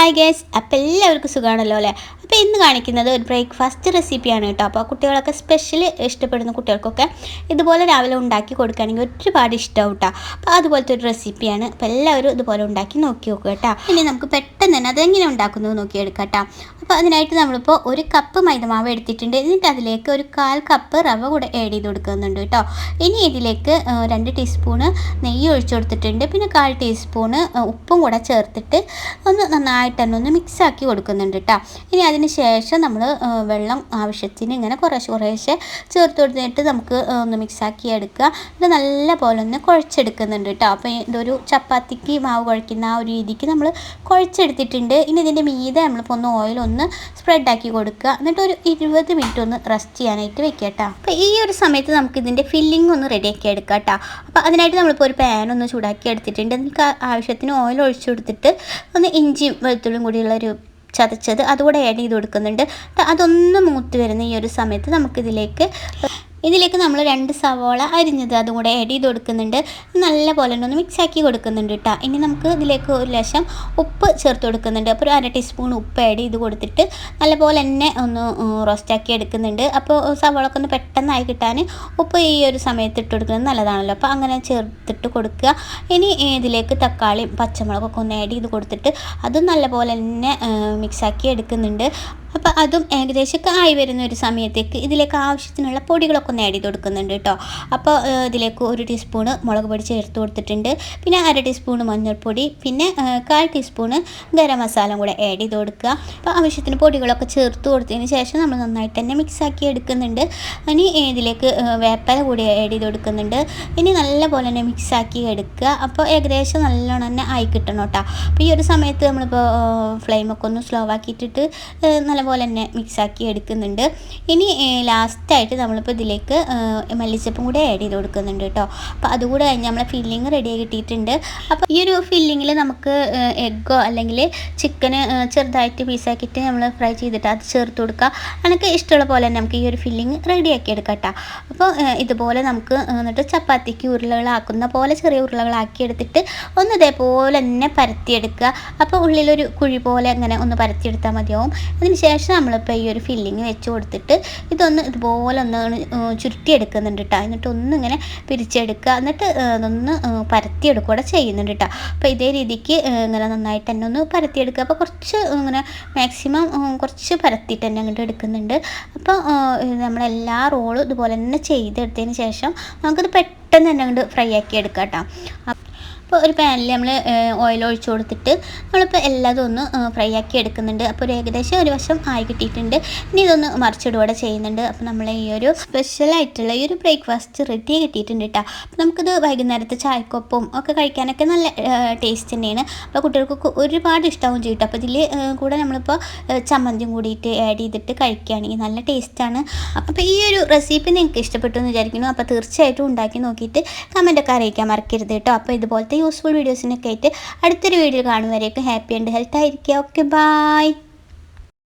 Hi guys അപ്പം എല്ലാവർക്കും സുഖമാണല്ലോ അല്ലേ? അപ്പോൾ ഇന്ന് കാണിക്കുന്നത് ഒരു ബ്രേക്ക്ഫാസ്റ്റ് റെസിപ്പിയാണ് കേട്ടോ. അപ്പോൾ കുട്ടികളൊക്കെ സ്പെഷ്യൽ ഇഷ്ടപ്പെടുന്ന കുട്ടികൾക്കൊക്കെ ഇതുപോലെ രാവിലെ ഉണ്ടാക്കി കൊടുക്കുകയാണെങ്കിൽ ഒരുപാട് ഇഷ്ടമാവും കേട്ടോ. അപ്പോൾ അതുപോലത്തെ ഒരു റെസിപ്പിയാണ് അപ്പോൾ എല്ലാവരും ഇതുപോലെ ഉണ്ടാക്കി നോക്കി നോക്കുക കേട്ടോ. ഇനി നമുക്ക് പെട്ടെന്ന് തന്നെ അതെങ്ങനെ ഉണ്ടാക്കുന്നത് നോക്കിയെടുക്കാം അപ്പോൾ അതിനായിട്ട് നമ്മളിപ്പോൾ ഒരു കപ്പ് മൈദമാവ് എടുത്തിട്ടുണ്ട്. എന്നിട്ട് അതിലേക്ക് ഒരു കാൽ കപ്പ് റവ കൂടെ ആഡ് ചെയ്ത് കൊടുക്കുന്നുണ്ട് കേട്ടോ. ഇനി ഇതിലേക്ക് രണ്ട് ടീസ്പൂണ് നെയ്യ് ഒഴിച്ചു കൊടുത്തിട്ടുണ്ട്. പിന്നെ കാൽ ടീസ്പൂണ് ഉപ്പും കൂടെ ചേർത്തിട്ട് ഒന്ന് നന്നായിട്ട് തന്നെ ഒന്ന് മിക്സാക്കി കൊടുക്കുന്നുണ്ട് കേട്ടോ. ഇനി അതിന് ശേഷം നമ്മൾ വെള്ളം ആവശ്യത്തിന് ഇങ്ങനെ കുറേശ്ശെ കുറേശ്ശെ ചേർത്ത് കൊടുത്തിട്ട് നമുക്ക് ഒന്ന് മിക്സാക്കി എടുക്കുക. ഇത് നല്ല പോലെ ഒന്ന് കുഴച്ചെടുക്കുന്നുണ്ട് കേട്ടോ. അപ്പോൾ ഇതൊരു ചപ്പാത്തിക്ക് മാവ് കുഴക്കുന്ന ആ ഒരു രീതിക്ക് നമ്മൾ കുഴച്ചെടുത്തിട്ടുണ്ട് ഇനി ഇതിന്റെ മീതെ നമ്മളിപ്പോൾ ഒന്ന് ഓയിൽ ഒന്ന് സ്പ്രെഡ് ആക്കി കൊടുക്കുക. എന്നിട്ട് ഒരു ഇരുപത് മിനിറ്റ് ഒന്ന് റെസ്റ്റ് ചെയ്യാനായിട്ട് വെക്കുക കേട്ടോ. അപ്പോൾ ഈ ഒരു സമയത്ത് നമുക്ക് ഇതിന്റെ ഫില്ലിംഗ് ഒന്ന് റെഡിയാക്കി എടുക്കാം കേട്ടോ. അപ്പോൾ അതിനായിട്ട് നമ്മളിപ്പോൾ ഒരു പാൻ ഒന്ന് ചൂടാക്കി എടുത്തിട്ടുണ്ട്. നമുക്ക് ആവശ്യത്തിന് ഓയിൽ ഒഴിച്ചു കൊടുത്തിട്ട് ഒന്ന് ഇഞ്ചിയും വെളുത്തുള്ളിയും കൂടിയുള്ള ഒരു ചതച്ചത് അതുകൂടെ ആഡ് ചെയ്ത് കൊടുക്കുന്നുണ്ട്. അതൊന്ന് മൂത്ത് വരുന്ന ഈ ഒരു സമയത്ത് നമുക്കിതിലേക്ക് ഇതിലേക്ക് നമ്മൾ രണ്ട് സവോള അരിഞ്ഞത് അതും കൂടെ ആഡ് ചെയ്ത് കൊടുക്കുന്നുണ്ട്. നല്ല പോലെ ഒന്ന് മിക്സാക്കി കൊടുക്കുന്നുണ്ട് കേട്ടോ ഇനി നമുക്ക് ഇതിലേക്ക് ഒരു ലക്ഷം ഉപ്പ് ചേർത്ത് കൊടുക്കുന്നുണ്ട്. അപ്പോൾ ഒരു അര ടീസ്പൂൺ ഉപ്പ് ആഡ് ചെയ്ത് കൊടുത്തിട്ട് നല്ലപോലെ തന്നെ ഒന്ന് റോസ്റ്റാക്കി എടുക്കുന്നുണ്ട്. അപ്പോൾ സവോള ഒക്കെ ഒന്ന് പെട്ടെന്നായി കിട്ടാൻ ഉപ്പ് ഈ ഒരു സമയത്ത് ഇട്ട് കൊടുക്കുന്നത് നല്ലതാണല്ലോ. അപ്പോൾ അങ്ങനെ ചേർത്തിട്ട് കൊടുക്കുക. ഇനി ഇതിലേക്ക് തക്കാളിയും പച്ചമുളകൊക്കെ ഒന്ന് ആഡ് ചെയ്ത് കൊടുത്തിട്ട് അതും നല്ലപോലെ തന്നെ മിക്സാക്കി എടുക്കുന്നുണ്ട്. അപ്പോൾ അതും ഏകദേശമൊക്കെ ആയി വരുന്ന ഒരു സമയത്തേക്ക് ഇതിലേക്ക് ആവശ്യത്തിനുള്ള പൊടികളൊക്കെ ഒന്ന് ആഡ് കൊടുക്കുന്നുണ്ട് കേട്ടോ. അപ്പോൾ ഇതിലേക്ക് ഒരു ടീസ്പൂണ് മുളക് പൊടി ചേർത്ത് കൊടുത്തിട്ടുണ്ട്. പിന്നെ അര ടീസ്പൂണ് മഞ്ഞൾപ്പൊടി പിന്നെ കാൽ ടീസ്പൂണ് ഗരം മസാല കൂടെ ആഡ് ചെയ്ത് കൊടുക്കുക. അപ്പോൾ ആവശ്യത്തിന് പൊടികളൊക്കെ ചേർത്ത് കൊടുത്തതിന് ശേഷം നമ്മൾ നന്നായിട്ട് തന്നെ മിക്സ് ആക്കി എടുക്കുന്നുണ്ട്. ഇനി ഇതിലേക്ക് വേപ്പല കൂടി ആഡ് ചെയ്ത് കൊടുക്കുന്നുണ്ട്. ഇനി നല്ലപോലെ തന്നെ മിക്സ് ആക്കി എടുക്കുക. അപ്പോൾ ഏകദേശം നല്ലോണം തന്നെ ആയി കിട്ടണം കേട്ടോ. അപ്പോൾ ഈ ഒരു സമയത്ത് നമ്മളിപ്പോൾ ഫ്ലെയിമൊക്കെ ഒന്ന് സ്ലോ ആക്കിയിട്ടിട്ട് ഏഹ്, നല്ലപോലെ തന്നെ മിക്സാക്കി എടുക്കുന്നുണ്ട്. ഇനി ലാസ്റ്റായിട്ട് നമ്മളിപ്പോൾ ഇതിലേക്ക് മല്ലിച്ചപ്പും കൂടെ ആഡ് ചെയ്ത് കൊടുക്കുന്നുണ്ട് കേട്ടോ. അപ്പോൾ അതുകൂടെ കഴിഞ്ഞ് നമ്മളെ ഫില്ലിങ് റെഡി ആയി കിട്ടിയിട്ടുണ്ട്. അപ്പോൾ ഈ ഒരു ഫില്ലിങ്ങിൽ നമുക്ക് എഗ്ഗോ അല്ലെങ്കിൽ ചിക്കന് ചെറുതായിട്ട് പീസാക്കിയിട്ട് നമ്മൾ ഫ്രൈ ചെയ്തിട്ട് അത് ചേർത്ത് കൊടുക്കുക. എനിക്ക് ഇഷ്ടമുള്ള പോലെ തന്നെ നമുക്ക് ഈ ഒരു ഫില്ലിങ് റെഡിയാക്കി എടുക്കാം അപ്പോൾ ഇതുപോലെ നമുക്ക് എന്നിട്ട് ചപ്പാത്തിക്ക് ഉരുളകളാക്കുന്ന പോലെ ചെറിയ ഉരുളകളാക്കി എടുത്തിട്ട് ഒന്ന് ഇതേപോലെ തന്നെ പരത്തിയെടുക്കുക. അപ്പോൾ ഉള്ളിലൊരു കുഴി പോലെ അങ്ങനെ ഒന്ന് പരത്തിയെടുത്താൽ മതിയാവും. അതിന് ശേഷം നമ്മളിപ്പോൾ ഈ ഒരു ഫില്ലിങ് വെച്ച് കൊടുത്തിട്ട് ഇതൊന്ന് ഇതുപോലെ ഒന്ന് ചുരുട്ടിയെടുക്കുന്നുണ്ട് കേട്ടോ. എന്നിട്ട് ഒന്നിങ്ങനെ പിരിച്ചെടുക്കുക. എന്നിട്ട് ഒന്ന് പരത്തിയെടുക്കുക കൂടെ ചെയ്യുന്നുണ്ട് കേട്ടോ. അപ്പോൾ ഇതേ രീതിക്ക് ഇങ്ങനെ നന്നായിട്ട് തന്നെ ഒന്ന് പരത്തിയെടുക്കുക. അപ്പോൾ കുറച്ച് ഇങ്ങനെ മാക്സിമം കുറച്ച് പരത്തിയിട്ട് തന്നെ അങ്ങോട്ട് എടുക്കുന്നുണ്ട്. അപ്പോൾ നമ്മളെല്ലാ റോളും ഇതുപോലെ തന്നെ ചെയ്തെടുത്തതിന് ശേഷം നമുക്കത് പെട്ടെന്ന് തന്നെ അങ്ങോട്ട് ഫ്രൈ ആക്കി എടുക്കാം കേട്ടോ അപ്പോൾ ഒരു പാനിൽ നമ്മൾ ഓയിൽ ഒഴിച്ചു കൊടുത്തിട്ട് നമ്മളിപ്പോൾ എല്ലാതും ഒന്ന് ഫ്രൈ ആക്കി എടുക്കുന്നുണ്ട്. അപ്പോൾ ഒരു ഏകദേശം ഒരു വശം ആയി കിട്ടിയിട്ടുണ്ട്. ഇനി ഇതൊന്ന് മറിച്ചിടുകൂടെ ചെയ്യുന്നുണ്ട്. അപ്പോൾ നമ്മൾ ഈ ഒരു സ്പെഷ്യലായിട്ടുള്ള ഈ ഒരു ബ്രേക്ക്ഫാസ്റ്റ് റെഡി കിട്ടിയിട്ടുണ്ട് കേട്ടോ അപ്പോൾ നമുക്കിത് വൈകുന്നേരത്തെ ചായക്കൊപ്പം ഒക്കെ കഴിക്കാനൊക്കെ നല്ല ടേസ്റ്റ് തന്നെയാണ്. അപ്പോൾ കുട്ടികൾക്ക് ഒരുപാട് ഇഷ്ടമാവും ചെയ്യും അപ്പോൾ ഇതിൽ കൂടെ നമ്മളിപ്പോൾ ചമ്മന്തിയും കൂടിയിട്ട് ആഡ് ചെയ്തിട്ട് കഴിക്കുകയാണെങ്കിൽ നല്ല ടേസ്റ്റാണ് അപ്പോൾ ഈ ഒരു റെസിപ്പി നിങ്ങൾക്ക് ഇഷ്ടപ്പെട്ടു എന്ന് വിചാരിക്കുന്നു. അപ്പോൾ തീർച്ചയായിട്ടും ഉണ്ടാക്കി നോക്കിയിട്ട് കമന്റൊക്കെ അറിയിക്കാൻ മറക്കരുത് കേട്ടോ അപ്പോൾ ഇതുപോലത്തെ യൂസ്ഫുൾ വീഡിയോസിനൊക്കെ ആയിട്ട് അടുത്തൊരു വീഡിയോ കാണുന്നവരേക്കും ഹാപ്പി ആൻഡ് ഹെൽത്ത് ആയിരിക്കുക. Okay bye